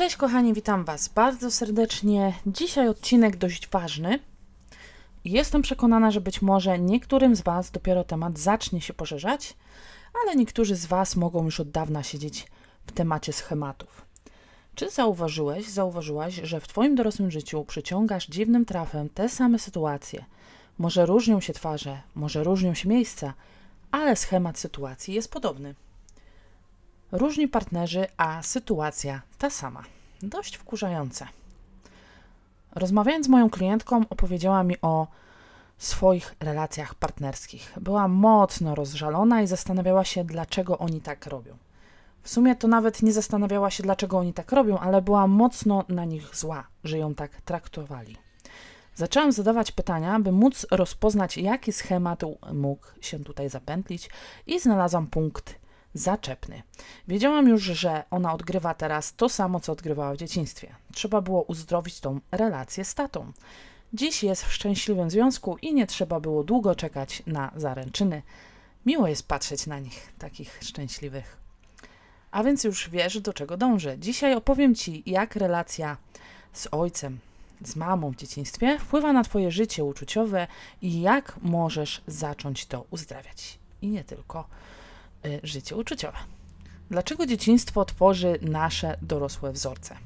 Cześć kochani, witam Was bardzo serdecznie. Dzisiaj odcinek dość ważny. Jestem przekonana, że być może niektórym z Was dopiero temat zacznie się poszerzać, ale niektórzy z Was mogą już od dawna siedzieć w temacie schematów. Czy zauważyłeś, zauważyłaś, że w Twoim dorosłym życiu przyciągasz dziwnym trafem te same sytuacje? Może różnią się twarze, może różnią się miejsca, ale schemat sytuacji jest podobny. Różni partnerzy, a sytuacja ta sama. Dość wkurzające. Rozmawiając z moją klientką, opowiedziała mi o swoich relacjach partnerskich. Była mocno rozżalona i zastanawiała się, dlaczego oni tak robią. W sumie to nawet nie zastanawiała się, dlaczego oni tak robią, ale była mocno na nich zła, że ją tak traktowali. Zaczęłam zadawać pytania, by móc rozpoznać, jaki schemat mógł się tutaj zapętlić, i znalazłam punkt zaczepny. Wiedziałam już, że ona odgrywa teraz to samo, co odgrywała w dzieciństwie. Trzeba było uzdrowić tą relację z tatą. Dziś jest w szczęśliwym związku i nie trzeba było długo czekać na zaręczyny. Miło jest patrzeć na nich, takich szczęśliwych. A więc już wiesz, do czego dążę. Dzisiaj opowiem Ci, jak relacja z ojcem, z mamą w dzieciństwie wpływa na Twoje życie uczuciowe i jak możesz zacząć to uzdrawiać. I nie tylko życie uczuciowe. Dlaczego dzieciństwo tworzy nasze dorosłe wzorce?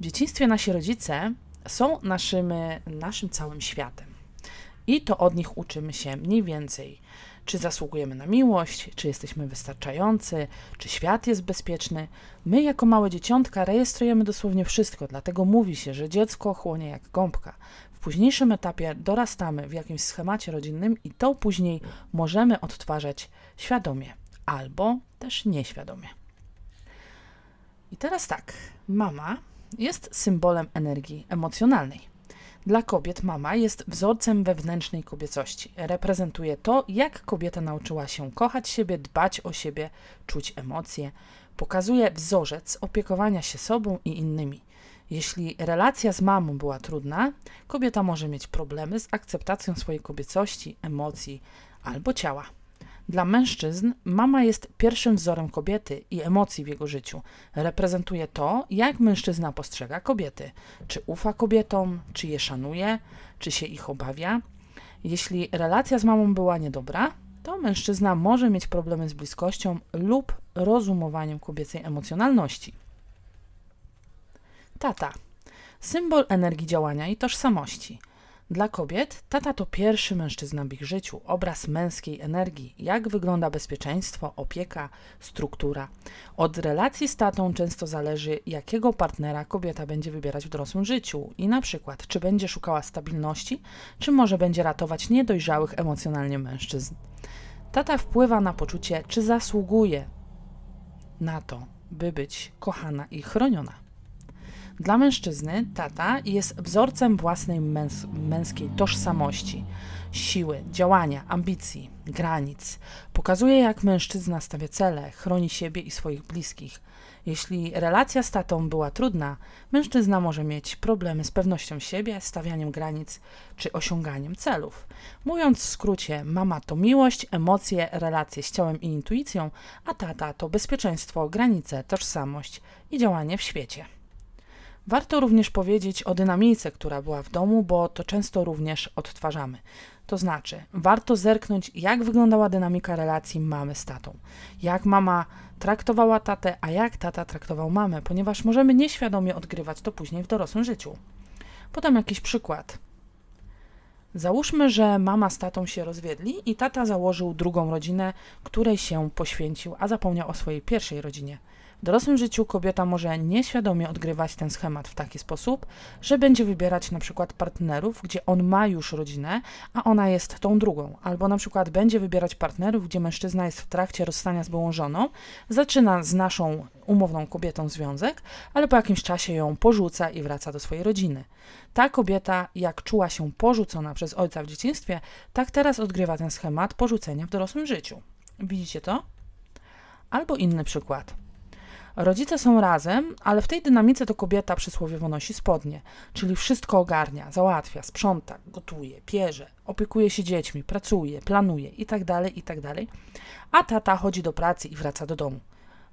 W dzieciństwie nasi rodzice są naszym, naszym całym światem. I to od nich uczymy się mniej więcej, czy zasługujemy na miłość, czy jesteśmy wystarczający, czy świat jest bezpieczny. My, jako małe dzieciątka, rejestrujemy dosłownie wszystko, dlatego mówi się, że dziecko chłonie jak gąbka. W późniejszym etapie dorastamy w jakimś schemacie rodzinnym i to później możemy odtwarzać świadomie albo też nieświadomie. I teraz tak, mama jest symbolem energii emocjonalnej. Dla kobiet mama jest wzorcem wewnętrznej kobiecości. Reprezentuje to, jak kobieta nauczyła się kochać siebie, dbać o siebie, czuć emocje. Pokazuje wzorzec opiekowania się sobą i innymi. Jeśli relacja z mamą była trudna, kobieta może mieć problemy z akceptacją swojej kobiecości, emocji albo ciała. Dla mężczyzn mama jest pierwszym wzorem kobiety i emocji w jego życiu. Reprezentuje to, jak mężczyzna postrzega kobiety. Czy ufa kobietom, czy je szanuje, czy się ich obawia. Jeśli relacja z mamą była niedobra, to mężczyzna może mieć problemy z bliskością lub rozumowaniem kobiecej emocjonalności. Tata symbol energii działania i tożsamości. Dla kobiet tata to pierwszy mężczyzna w ich życiu, obraz męskiej energii, jak wygląda bezpieczeństwo, opieka, struktura. Od relacji z tatą często zależy, jakiego partnera kobieta będzie wybierać w dorosłym życiu i na przykład, czy będzie szukała stabilności, czy może będzie ratować niedojrzałych emocjonalnie mężczyzn. Tata wpływa na poczucie, czy zasługuje na to, by być kochana i chroniona. Dla mężczyzny tata jest wzorcem własnej męs męskiej tożsamości, siły, działania, ambicji, granic. Pokazuje, jak mężczyzna stawia cele, chroni siebie i swoich bliskich. Jeśli relacja z tatą była trudna, mężczyzna może mieć problemy z pewnością siebie, stawianiem granic czy osiąganiem celów. Mówiąc w skrócie, mama to miłość, emocje, relacje z ciałem i intuicją, a tata to bezpieczeństwo, granice, tożsamość i działanie w świecie. Warto również powiedzieć o dynamice, która była w domu, bo to często również odtwarzamy. To znaczy, warto zerknąć, jak wyglądała dynamika relacji mamy z tatą. Jak mama traktowała tatę, a jak tata traktował mamę, ponieważ możemy nieświadomie odgrywać to później w dorosłym życiu. Podam jakiś przykład. Załóżmy, że mama z tatą się rozwiedli i tata założył drugą rodzinę, której się poświęcił, a zapomniał o swojej pierwszej rodzinie. Dorosłym życiu kobieta może nieświadomie odgrywać ten schemat w taki sposób, że będzie wybierać na przykład partnerów, gdzie on ma już rodzinę, a ona jest tą drugą. Albo na przykład będzie wybierać partnerów, gdzie mężczyzna jest w trakcie rozstania z byłą żoną, zaczyna z naszą umowną kobietą związek, ale po jakimś czasie ją porzuca i wraca do swojej rodziny. Ta kobieta, jak czuła się porzucona przez ojca w dzieciństwie, tak teraz odgrywa ten schemat porzucenia w dorosłym życiu. Widzicie to? Albo inny przykład. Rodzice są razem, ale w tej dynamice to kobieta przysłowiowo nosi spodnie, czyli wszystko ogarnia, załatwia, sprząta, gotuje, pierze, opiekuje się dziećmi, pracuje, planuje itd., itd., a tata chodzi do pracy i wraca do domu.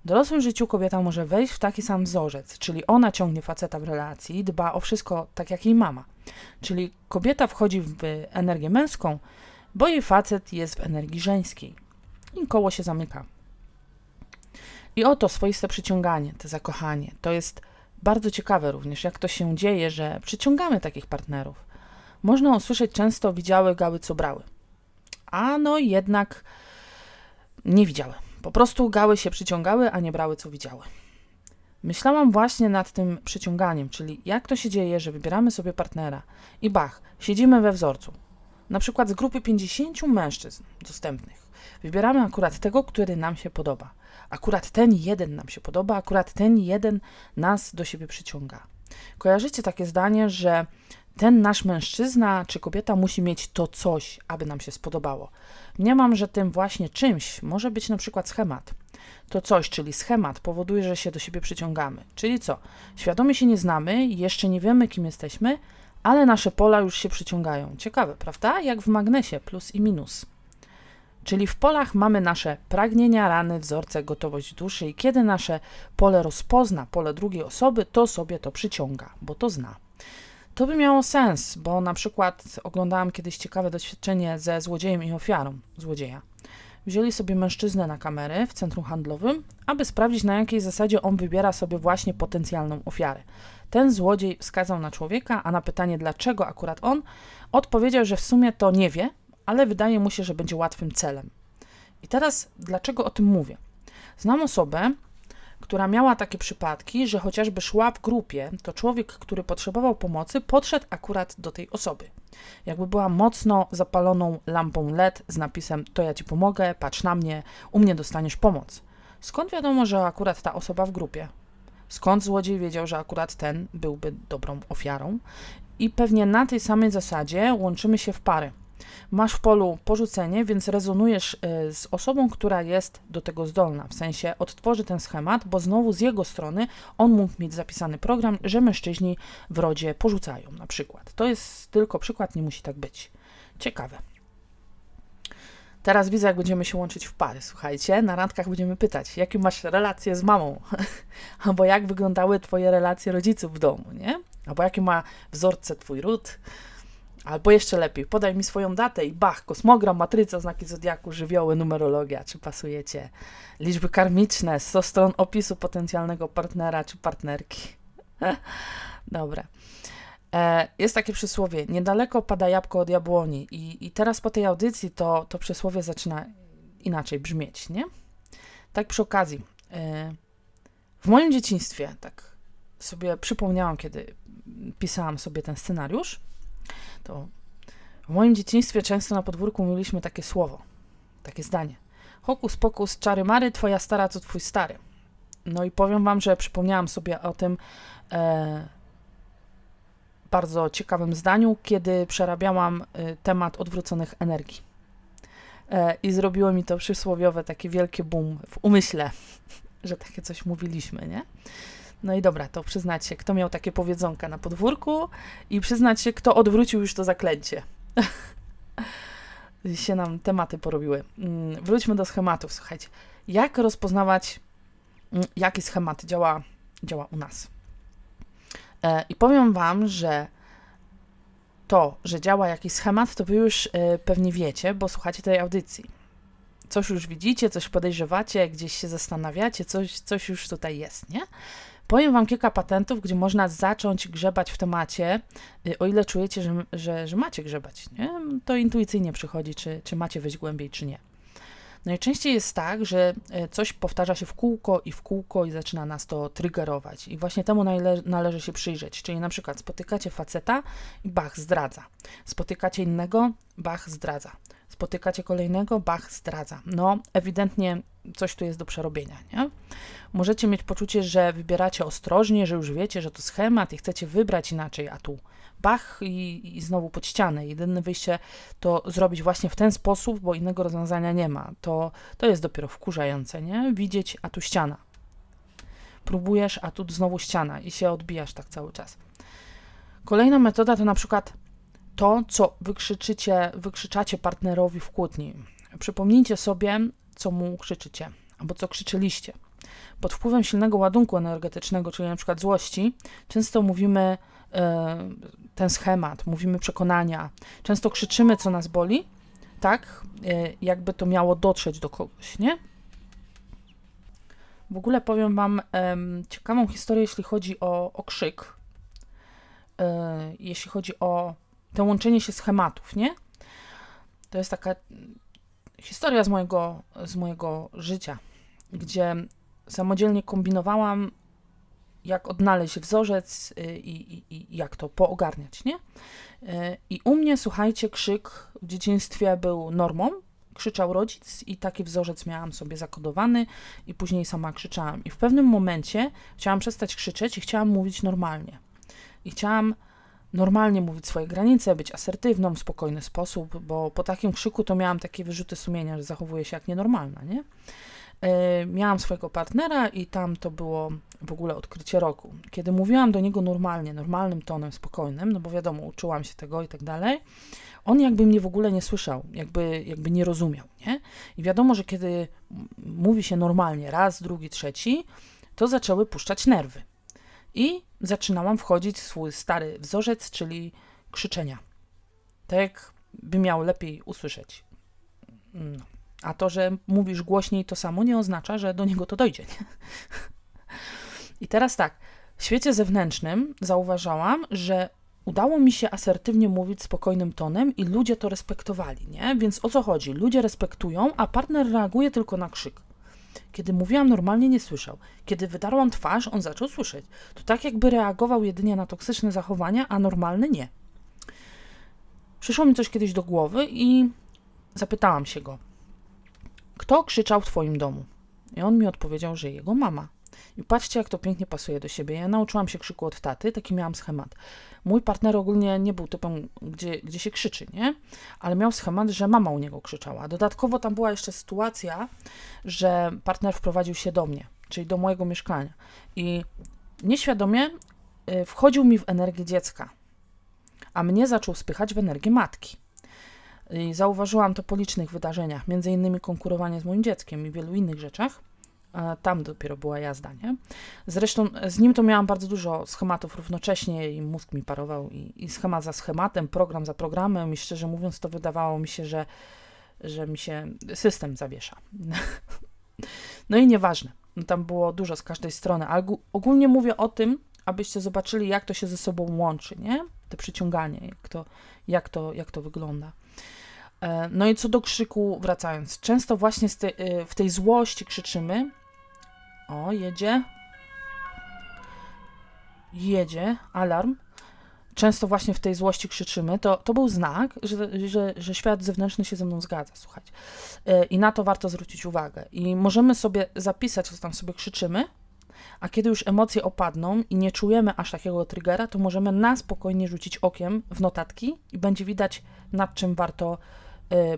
W dorosłym życiu kobieta może wejść w taki sam wzorzec, czyli ona ciągnie faceta w relacji, dba o wszystko tak jak jej mama. Czyli kobieta wchodzi w energię męską, bo jej facet jest w energii żeńskiej. I koło się zamyka. I oto swoiste przyciąganie, to zakochanie. To jest bardzo ciekawe również, jak to się dzieje, że przyciągamy takich partnerów. Można usłyszeć często widziały gały, co brały. A no jednak nie widziały. Po prostu gały się przyciągały, a nie brały, co widziały. Myślałam właśnie nad tym przyciąganiem, czyli jak to się dzieje, że wybieramy sobie partnera i bach, siedzimy we wzorcu. Na przykład z grupy 50 mężczyzn dostępnych. Wybieramy akurat tego, który nam się podoba. Akurat ten jeden nam się podoba, akurat ten jeden nas do siebie przyciąga. Kojarzycie takie zdanie, że ten nasz mężczyzna czy kobieta musi mieć to coś, aby nam się spodobało. Mniemam, że tym właśnie czymś może być na przykład schemat. To coś, czyli schemat, powoduje, że się do siebie przyciągamy. Czyli co? Świadomie się nie znamy, jeszcze nie wiemy, kim jesteśmy, ale nasze pola już się przyciągają. Ciekawe, prawda? Jak w magnesie, plus i minus. Czyli w polach mamy nasze pragnienia, rany, wzorce, gotowość duszy i kiedy nasze pole rozpozna pole drugiej osoby, to sobie to przyciąga, bo to zna. To by miało sens, bo na przykład oglądałam kiedyś ciekawe doświadczenie ze złodziejem i ofiarą złodzieja. Wzięli sobie mężczyznę na kamerę w centrum handlowym, aby sprawdzić na jakiej zasadzie on wybiera sobie właśnie potencjalną ofiarę. Ten złodziej wskazał na człowieka, a na pytanie dlaczego akurat on, odpowiedział, że w sumie to nie wie, ale wydaje mu się, że będzie łatwym celem. I teraz dlaczego o tym mówię? Znam osobę, która miała takie przypadki, że chociażby szła w grupie, to człowiek, który potrzebował pomocy, podszedł akurat do tej osoby. Jakby była mocno zapaloną lampą LED z napisem: To ja ci pomogę, patrz na mnie, u mnie dostaniesz pomoc. Skąd wiadomo, że akurat ta osoba w grupie? Skąd złodziej wiedział, że akurat ten byłby dobrą ofiarą? I pewnie na tej samej zasadzie łączymy się w pary. Masz w polu porzucenie, więc rezonujesz y, z osobą, która jest do tego zdolna. W sensie odtworzy ten schemat, bo znowu z jego strony on mógł mieć zapisany program, że mężczyźni w rodzie porzucają na przykład. To jest tylko przykład, nie musi tak być. Ciekawe. Teraz widzę, jak będziemy się łączyć w pary. Słuchajcie, na randkach będziemy pytać, jakie masz relacje z mamą, albo jak wyglądały Twoje relacje rodziców w domu, nie? Albo jakie ma wzorce Twój ród, Albo jeszcze lepiej, podaj mi swoją datę i bach, kosmogram, matryca, znaki zodiaku, żywioły, numerologia, czy pasujecie, liczby karmiczne, 100 stron opisu potencjalnego partnera czy partnerki. Dobra. E, jest takie przysłowie, niedaleko pada jabłko od jabłoni i, i teraz po tej audycji to, to przysłowie zaczyna inaczej brzmieć, nie? Tak przy okazji, e, w moim dzieciństwie, tak sobie przypomniałam, kiedy pisałam sobie ten scenariusz, to w moim dzieciństwie często na podwórku mieliśmy takie słowo, takie zdanie. Hokus pokus, czary mary, twoja stara to twój stary. No i powiem wam, że przypomniałam sobie o tym e, bardzo ciekawym zdaniu, kiedy przerabiałam e, temat odwróconych energii. E, I zrobiło mi to przysłowiowe takie wielkie boom w umyśle, że takie coś mówiliśmy, nie? No i dobra, to przyznać się, kto miał takie powiedzonka na podwórku i przyznać się, kto odwrócił już to zaklęcie. się nam tematy porobiły. Mm, wróćmy do schematów, słuchajcie. Jak rozpoznawać, mm, jaki schemat działa, działa u nas? E, I powiem Wam, że to, że działa jakiś schemat, to Wy już e, pewnie wiecie, bo słuchacie tej audycji. Coś już widzicie, coś podejrzewacie, gdzieś się zastanawiacie, coś, coś już tutaj jest, nie? Powiem Wam kilka patentów, gdzie można zacząć grzebać w temacie, y, o ile czujecie, że, że, że macie grzebać. Nie? To intuicyjnie przychodzi, czy, czy macie wejść głębiej, czy nie. Najczęściej jest tak, że y, coś powtarza się w kółko i w kółko i zaczyna nas to triggerować. I właśnie temu nale należy się przyjrzeć. Czyli na przykład spotykacie faceta i bach, zdradza. Spotykacie innego, bach, zdradza. Spotykacie kolejnego, bach, zdradza. No, ewidentnie coś tu jest do przerobienia, nie? Możecie mieć poczucie, że wybieracie ostrożnie, że już wiecie, że to schemat i chcecie wybrać inaczej, a tu bach i, i znowu pod ścianę. Jedyne wyjście to zrobić właśnie w ten sposób, bo innego rozwiązania nie ma. To, to jest dopiero wkurzające, nie? Widzieć, a tu ściana. Próbujesz, a tu znowu ściana i się odbijasz tak cały czas. Kolejna metoda to na przykład to, co wykrzyczycie, wykrzyczacie partnerowi w kłótni. Przypomnijcie sobie, co mu krzyczycie, albo co krzyczyliście. pod wpływem silnego ładunku energetycznego, czyli na przykład złości, często mówimy e, ten schemat, mówimy przekonania, często krzyczymy, co nas boli, tak, e, jakby to miało dotrzeć do kogoś, nie? W ogóle powiem Wam ciekawą historię, jeśli chodzi o, o krzyk, e, jeśli chodzi o to łączenie się schematów, nie? To jest taka historia z mojego, z mojego życia, gdzie samodzielnie kombinowałam, jak odnaleźć wzorzec y, i, i, i jak to poogarniać, nie? Y, I u mnie, słuchajcie, krzyk w dzieciństwie był normą, krzyczał rodzic i taki wzorzec miałam sobie zakodowany i później sama krzyczałam. I w pewnym momencie chciałam przestać krzyczeć i chciałam mówić normalnie. I chciałam normalnie mówić swoje granice, być asertywną w spokojny sposób, bo po takim krzyku to miałam takie wyrzuty sumienia, że zachowuję się jak nienormalna, nie? E, miałam swojego partnera i tam to było w ogóle odkrycie roku. Kiedy mówiłam do niego normalnie, normalnym tonem, spokojnym, no bo wiadomo, uczyłam się tego i tak dalej, on jakby mnie w ogóle nie słyszał, jakby, jakby nie rozumiał, nie? I wiadomo, że kiedy mówi się normalnie, raz, drugi, trzeci, to zaczęły puszczać nerwy. I zaczynałam wchodzić w swój stary wzorzec, czyli krzyczenia. Tak, by miał lepiej usłyszeć. No. A to, że mówisz głośniej to samo, nie oznacza, że do niego to dojdzie. Nie? I teraz tak, w świecie zewnętrznym zauważałam, że udało mi się asertywnie mówić spokojnym tonem i ludzie to respektowali, nie? Więc o co chodzi? Ludzie respektują, a partner reaguje tylko na krzyk. Kiedy mówiłam normalnie, nie słyszał. Kiedy wydarłam twarz, on zaczął słyszeć. To tak jakby reagował jedynie na toksyczne zachowania, a normalny nie. Przyszło mi coś kiedyś do głowy i zapytałam się go, kto krzyczał w twoim domu? I on mi odpowiedział, że jego mama. I patrzcie, jak to pięknie pasuje do siebie. Ja nauczyłam się krzyku od taty, taki miałam schemat. Mój partner ogólnie nie był typem, gdzie, gdzie się krzyczy, nie? Ale miał schemat, że mama u niego krzyczała. Dodatkowo tam była jeszcze sytuacja, że partner wprowadził się do mnie, czyli do mojego mieszkania. I nieświadomie y, wchodził mi w energię dziecka, a mnie zaczął spychać w energię matki. I zauważyłam to po licznych wydarzeniach, między innymi konkurowanie z moim dzieckiem i wielu innych rzeczach. Tam dopiero była jazda, nie? Zresztą z nim to miałam bardzo dużo schematów równocześnie i mózg mi parował i, i schemat za schematem, program za programem i szczerze mówiąc to wydawało mi się, że, że mi się system zawiesza. No i nieważne, no tam było dużo z każdej strony, ale ogólnie mówię o tym, abyście zobaczyli jak to się ze sobą łączy, nie? To przyciąganie, jak to, jak to, jak to wygląda. E, no i co do krzyku, wracając, często właśnie y, w tej złości krzyczymy, o, jedzie. Jedzie, alarm. Często właśnie w tej złości krzyczymy. To, to był znak, że, że, że świat zewnętrzny się ze mną zgadza, słuchajcie. E, I na to warto zwrócić uwagę. I możemy sobie zapisać, co tam sobie krzyczymy, a kiedy już emocje opadną i nie czujemy aż takiego triggera, to możemy na spokojnie rzucić okiem w notatki i będzie widać, nad czym warto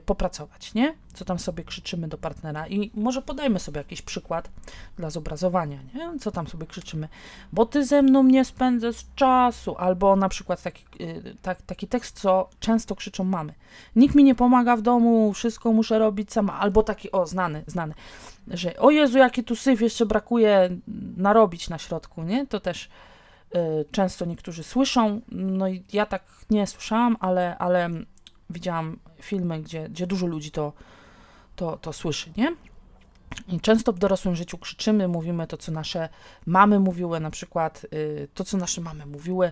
popracować, nie? Co tam sobie krzyczymy do partnera i może podajmy sobie jakiś przykład dla zobrazowania, nie? Co tam sobie krzyczymy, bo ty ze mną nie spędzasz czasu, albo na przykład taki, y, tak, taki tekst, co często krzyczą mamy. Nikt mi nie pomaga w domu, wszystko muszę robić sama, albo taki, o, znany, znany, że o Jezu, jaki tu syf jeszcze brakuje narobić na środku, nie? To też y, często niektórzy słyszą, no i ja tak nie słyszałam, ale, ale widziałam filmy, gdzie, gdzie dużo ludzi to, to, to słyszy, nie? I często w dorosłym życiu krzyczymy, mówimy to, co nasze mamy mówiły, na przykład y, to, co nasze mamy mówiły,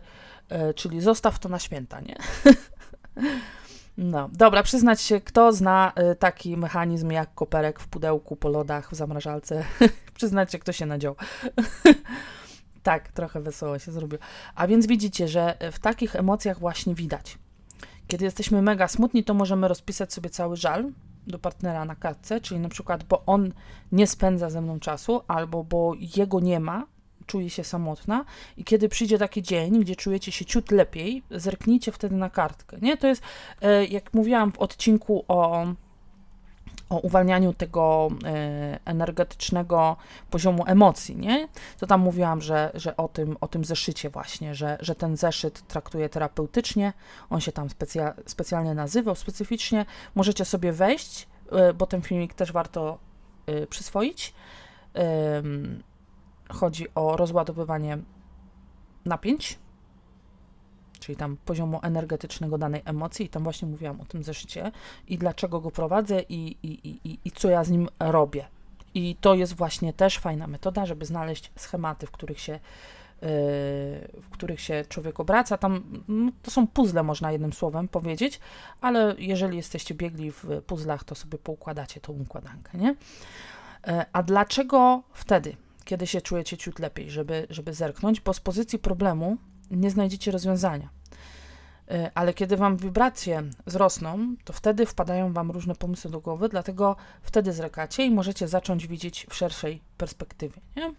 y, czyli zostaw to na święta, nie? No, dobra, przyznać się, kto zna y, taki mechanizm jak koperek w pudełku, po lodach, w zamrażalce. przyznać się, kto się nadział. tak, trochę wesoło się zrobiło. A więc widzicie, że w takich emocjach właśnie widać. Kiedy jesteśmy mega smutni, to możemy rozpisać sobie cały żal do partnera na kartce, czyli na przykład, bo on nie spędza ze mną czasu, albo bo jego nie ma, czuje się samotna i kiedy przyjdzie taki dzień, gdzie czujecie się ciut lepiej, zerknijcie wtedy na kartkę, nie? To jest, e, jak mówiłam w odcinku o o uwalnianiu tego e, energetycznego poziomu emocji, nie? To tam mówiłam, że, że o, tym, o tym zeszycie właśnie, że, że ten zeszyt traktuje terapeutycznie, on się tam specja, specjalnie nazywał, specyficznie. Możecie sobie wejść, e, bo ten filmik też warto e, przyswoić chodzi o rozładowywanie napięć, czyli tam poziomu energetycznego danej emocji. I tam właśnie mówiłam o tym zeszycie i dlaczego go prowadzę i, i, i, i co ja z nim robię. I to jest właśnie też fajna metoda, żeby znaleźć schematy, w których się, yy, w których się człowiek obraca. Tam no, to są puzzle, można jednym słowem powiedzieć, ale jeżeli jesteście biegli w puzzlach, to sobie poukładacie tą układankę, nie? Yy, a dlaczego wtedy, kiedy się czujecie ciut lepiej, żeby, żeby zerknąć? Bo z pozycji problemu nie znajdziecie rozwiązania. Y, ale kiedy Wam wibracje wzrosną, to wtedy wpadają Wam różne pomysły do głowy, dlatego wtedy zrekacie i możecie zacząć widzieć w szerszej perspektywie. Nie?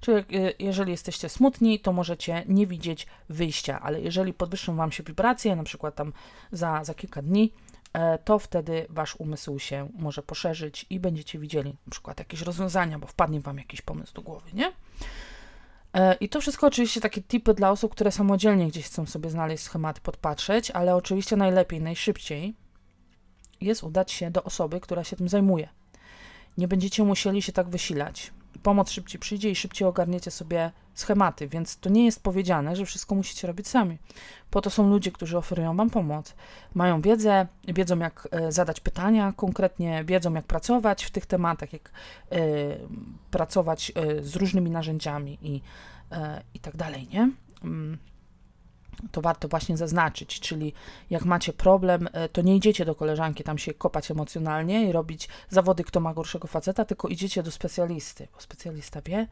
Czyli y, jeżeli jesteście smutni, to możecie nie widzieć wyjścia, ale jeżeli podwyższą Wam się wibracje, na przykład tam za, za kilka dni, e, to wtedy Wasz umysł się może poszerzyć i będziecie widzieli na przykład jakieś rozwiązania, bo wpadnie Wam jakiś pomysł do głowy, nie? E, I to wszystko oczywiście takie tipy dla osób, które samodzielnie gdzieś chcą sobie znaleźć schematy, podpatrzeć, ale oczywiście najlepiej, najszybciej jest udać się do osoby, która się tym zajmuje. Nie będziecie musieli się tak wysilać pomoc szybciej przyjdzie i szybciej ogarniecie sobie schematy, więc to nie jest powiedziane, że wszystko musicie robić sami. Po to są ludzie, którzy oferują Wam pomoc. Mają wiedzę, wiedzą jak e, zadać pytania konkretnie, wiedzą jak pracować w tych tematach, jak y, pracować y, z różnymi narzędziami i, y, i tak dalej, nie? To warto właśnie zaznaczyć, czyli jak macie problem, e, to nie idziecie do koleżanki tam się kopać emocjonalnie i robić zawody, kto ma gorszego faceta, tylko idziecie do specjalisty, bo specjalista wie,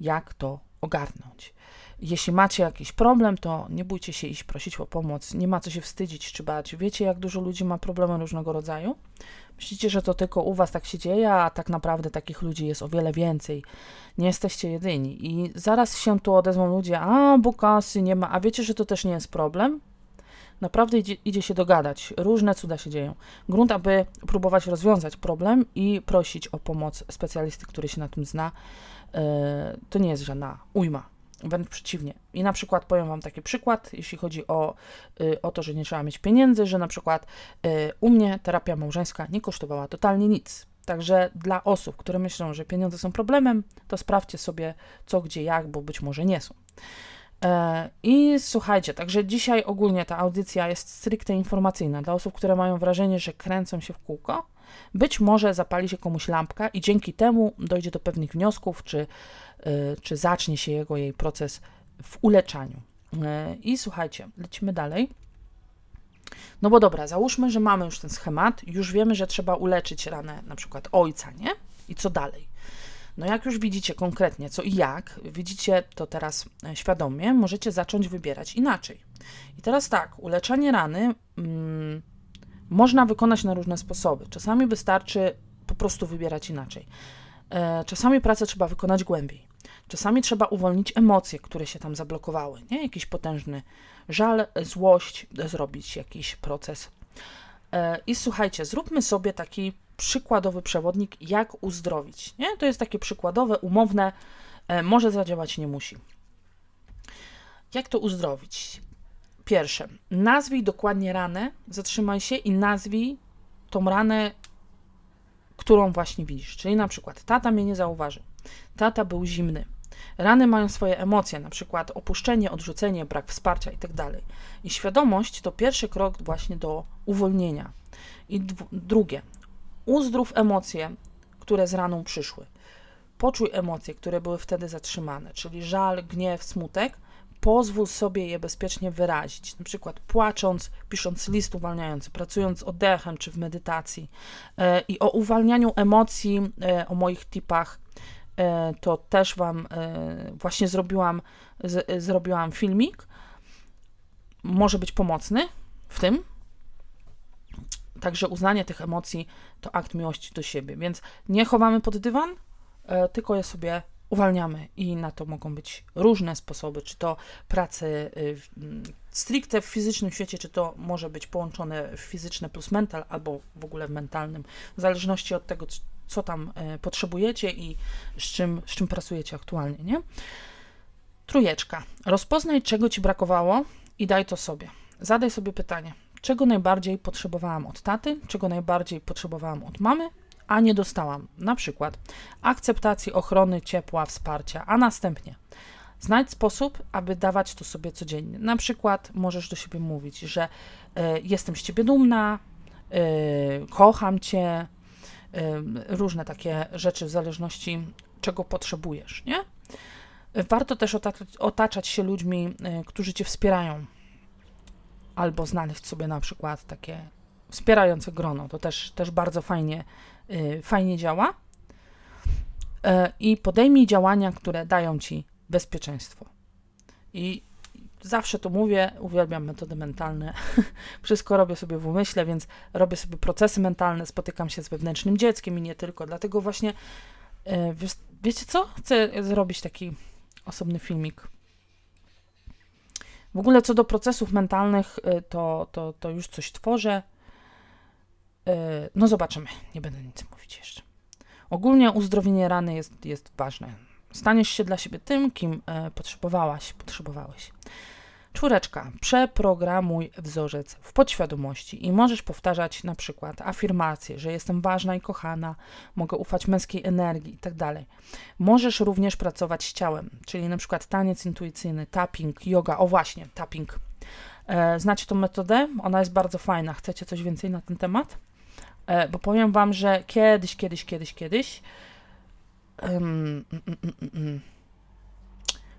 jak to ogarnąć. Jeśli macie jakiś problem, to nie bójcie się iść prosić o pomoc, nie ma co się wstydzić czy bać. Wiecie, jak dużo ludzi ma problemy różnego rodzaju? Myślicie, że to tylko u was tak się dzieje, a tak naprawdę takich ludzi jest o wiele więcej. Nie jesteście jedyni. I zaraz się tu odezwą ludzie, a bo kasy nie ma, a wiecie, że to też nie jest problem? Naprawdę idzie, idzie się dogadać. Różne cuda się dzieją. Grunt, aby próbować rozwiązać problem i prosić o pomoc specjalisty, który się na tym zna, to nie jest żadna ujma Wręcz przeciwnie. I na przykład powiem Wam taki przykład, jeśli chodzi o, y, o to, że nie trzeba mieć pieniędzy, że na przykład y, u mnie terapia małżeńska nie kosztowała totalnie nic. Także dla osób, które myślą, że pieniądze są problemem, to sprawdźcie sobie co, gdzie, jak, bo być może nie są. E, I słuchajcie, także dzisiaj ogólnie ta audycja jest stricte informacyjna dla osób, które mają wrażenie, że kręcą się w kółko. Być może zapali się komuś lampka i dzięki temu dojdzie do pewnych wniosków, czy Y, czy zacznie się jego jej proces w uleczaniu. Y, I słuchajcie, lecimy dalej. No bo dobra, załóżmy, że mamy już ten schemat, już wiemy, że trzeba uleczyć ranę na przykład ojca, nie? I co dalej? No jak już widzicie konkretnie co i jak, widzicie to teraz e, świadomie, możecie zacząć wybierać inaczej. I teraz tak, uleczanie rany mm, można wykonać na różne sposoby. Czasami wystarczy po prostu wybierać inaczej. E, czasami pracę trzeba wykonać głębiej. Czasami trzeba uwolnić emocje, które się tam zablokowały, nie? Jakiś potężny żal, złość, zrobić jakiś proces. E, I słuchajcie, zróbmy sobie taki przykładowy przewodnik, jak uzdrowić. Nie? To jest takie przykładowe, umowne, e, może zadziałać, nie musi. Jak to uzdrowić? Pierwsze, nazwij dokładnie ranę, zatrzymaj się i nazwij tą ranę, którą właśnie widzisz. Czyli na przykład, tata mnie nie zauważył, tata był zimny, Rany mają swoje emocje, na przykład opuszczenie, odrzucenie, brak wsparcia itd. Tak I świadomość to pierwszy krok właśnie do uwolnienia. I drugie, uzdrów emocje, które z raną przyszły. Poczuj emocje, które były wtedy zatrzymane, czyli żal, gniew, smutek. Pozwól sobie je bezpiecznie wyrazić, na przykład płacząc, pisząc list uwalniający, pracując oddechem czy w medytacji. E, I o uwalnianiu emocji, e, o moich tipach E, to też Wam właśnie zrobiłam, z, zrobiłam filmik. Może być pomocny w tym. Także uznanie tych emocji to akt miłości do siebie. Więc nie chowamy pod dywan, tylko je sobie uwalniamy i na to mogą być różne sposoby, czy to pracy stricte w fizycznym świecie, czy to może być połączone w fizyczne plus mental, albo w ogóle w mentalnym, w zależności od tego, co tam e, potrzebujecie i z czym, z czym pracujecie aktualnie, nie? Trójeczka. Rozpoznaj, czego ci brakowało i daj to sobie. Zadaj sobie pytanie, czego najbardziej potrzebowałam od taty, czego najbardziej potrzebowałam od mamy, a nie dostałam. Na przykład akceptacji, ochrony, ciepła, wsparcia, a następnie znajdź sposób, aby dawać to sobie codziennie. Na przykład możesz do siebie mówić, że y, jestem z ciebie dumna, y, kocham cię, y, różne takie rzeczy w zależności czego potrzebujesz, nie? Warto też otaczać, otaczać się ludźmi, którzy cię wspierają, albo znaleźć sobie na przykład takie wspierające grono. To też, też bardzo fajnie, fajnie działa. I podejmij działania, które dają ci bezpieczeństwo. I zawsze to mówię, uwielbiam metody mentalne. Wszystko robię sobie w umyśle, więc robię sobie procesy mentalne, spotykam się z wewnętrznym dzieckiem i nie tylko. Dlatego właśnie, e, wiesz, wiecie co? Chcę zrobić taki osobny filmik. W ogóle co do procesów mentalnych, e, to, to, to już coś tworzę. E, no zobaczymy, nie będę nic mówić jeszcze. Ogólnie uzdrowienie rany jest, jest ważne Staniesz się dla siebie tym, kim e, potrzebowałaś, potrzebowałeś. Czwóreczka. Przeprogramuj wzorzec w podświadomości i możesz powtarzać na przykład afirmacje, że jestem ważna i kochana, mogę ufać męskiej energii itd. Tak możesz również pracować z ciałem, czyli na przykład taniec intuicyjny, tapping, yoga. O właśnie, tapping. E, znacie tą metodę? Ona jest bardzo fajna. Chcecie coś więcej na ten temat? E, bo powiem Wam, że kiedyś, kiedyś, kiedyś, kiedyś um,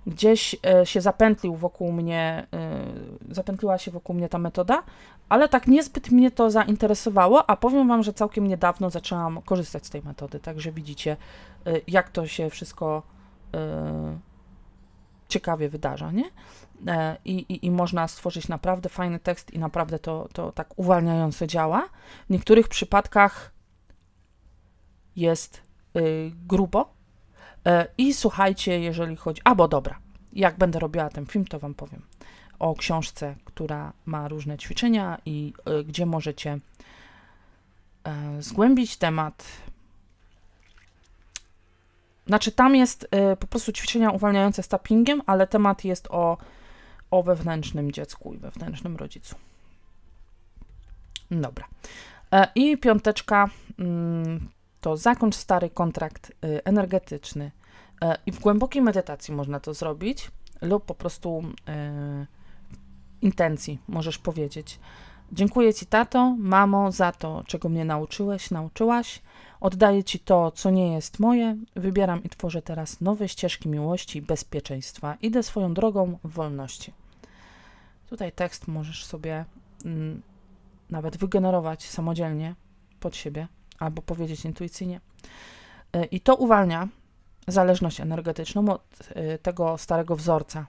gdzieś e, się zapętlił wokół mnie, e, zapętliła się wokół mnie ta metoda, ale tak niezbyt mnie to zainteresowało, a powiem Wam, że całkiem niedawno zaczęłam korzystać z tej metody, także widzicie, jak to się wszystko ciekawie wydarza, nie? I, i, I można stworzyć naprawdę fajny tekst i naprawdę to, to tak uwalniająco działa. W niektórych przypadkach jest Y, grubo. E, I słuchajcie, jeżeli chodzi. A bo dobra, jak będę robiła ten film, to Wam powiem o książce, która ma różne ćwiczenia i y, gdzie możecie e, zgłębić temat. Znaczy, tam jest y, po prostu ćwiczenia uwalniające z tappingiem, ale temat jest o, o wewnętrznym dziecku i wewnętrznym rodzicu. Dobra. E, I piąteczka. Mm, to zakończ stary kontrakt y, energetyczny. E, I w głębokiej medytacji można to zrobić, lub po prostu e, intencji możesz powiedzieć. Dziękuję Ci, tato, mamo, za to, czego mnie nauczyłeś, nauczyłaś. Oddaję Ci to, co nie jest moje. Wybieram i tworzę teraz nowe ścieżki miłości i bezpieczeństwa. Idę swoją drogą w wolności. Tutaj tekst możesz sobie mm, nawet wygenerować samodzielnie pod siebie albo powiedzieć intuicyjnie. E, I to uwalnia zależność energetyczną od e, tego starego wzorca.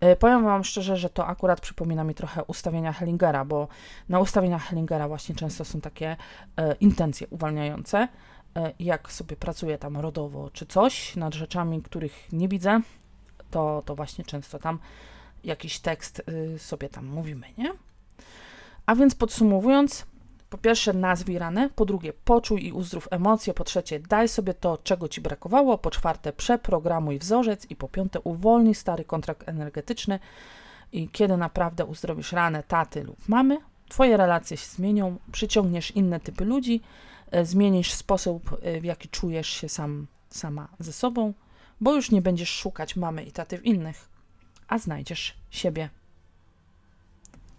E, powiem Wam szczerze, że to akurat przypomina mi trochę ustawienia Hellingera, bo na ustawieniach Hellingera właśnie często są takie intencje uwalniające. Jak sobie pracuję tam rodowo czy coś nad rzeczami, których nie widzę, to, to właśnie często tam jakiś tekst y, sobie tam mówimy, nie? A więc podsumowując, po pierwsze, nazwij ranę, po drugie, poczuj i uzdrów emocje, po trzecie, daj sobie to, czego ci brakowało, po czwarte, przeprogramuj wzorzec i po piąte, uwolnij stary kontrakt energetyczny i kiedy naprawdę uzdrowisz ranę taty lub mamy, twoje relacje się zmienią, przyciągniesz inne typy ludzi, e, zmienisz sposób, e, w jaki czujesz się sam, sama ze sobą, bo już nie będziesz szukać mamy i taty w innych, a znajdziesz siebie.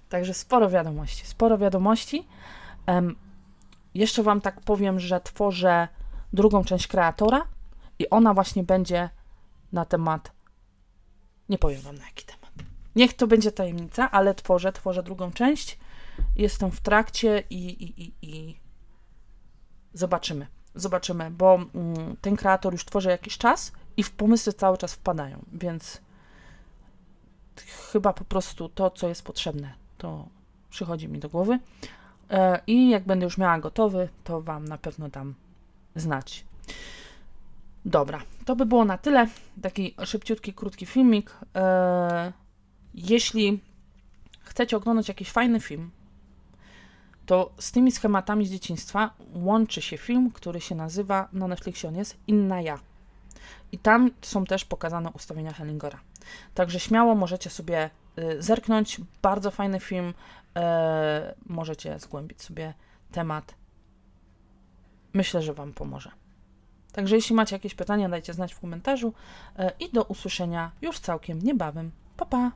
Także sporo wiadomości, sporo wiadomości. Jeszcze Wam tak powiem, że tworzę drugą część kreatora i ona właśnie będzie na temat. Nie powiem Wam na jaki temat. Niech to będzie tajemnica, ale tworzę, tworzę drugą część. Jestem w trakcie i, i, i, i zobaczymy. Zobaczymy, bo mm, ten kreator już tworzy jakiś czas i w pomysły cały czas wpadają, więc chyba po prostu to, co jest potrzebne, to przychodzi mi do głowy. E, I jak będę już miała gotowy, to Wam na pewno dam znać. Dobra, to by było na tyle. Taki szybciutki, krótki filmik. E, jeśli chcecie oglądać jakiś fajny film, to z tymi schematami z dzieciństwa łączy się film, który się nazywa, na Netflixie on jest, Inna Ja. I tam są też pokazane ustawienia Hellingera. Także śmiało możecie sobie y, zerknąć. Bardzo fajny film. E, możecie zgłębić sobie temat myślę, że Wam pomoże. Także jeśli macie jakieś pytania, dajcie znać w komentarzu e, i do usłyszenia już całkiem niebawem. Pa, pa!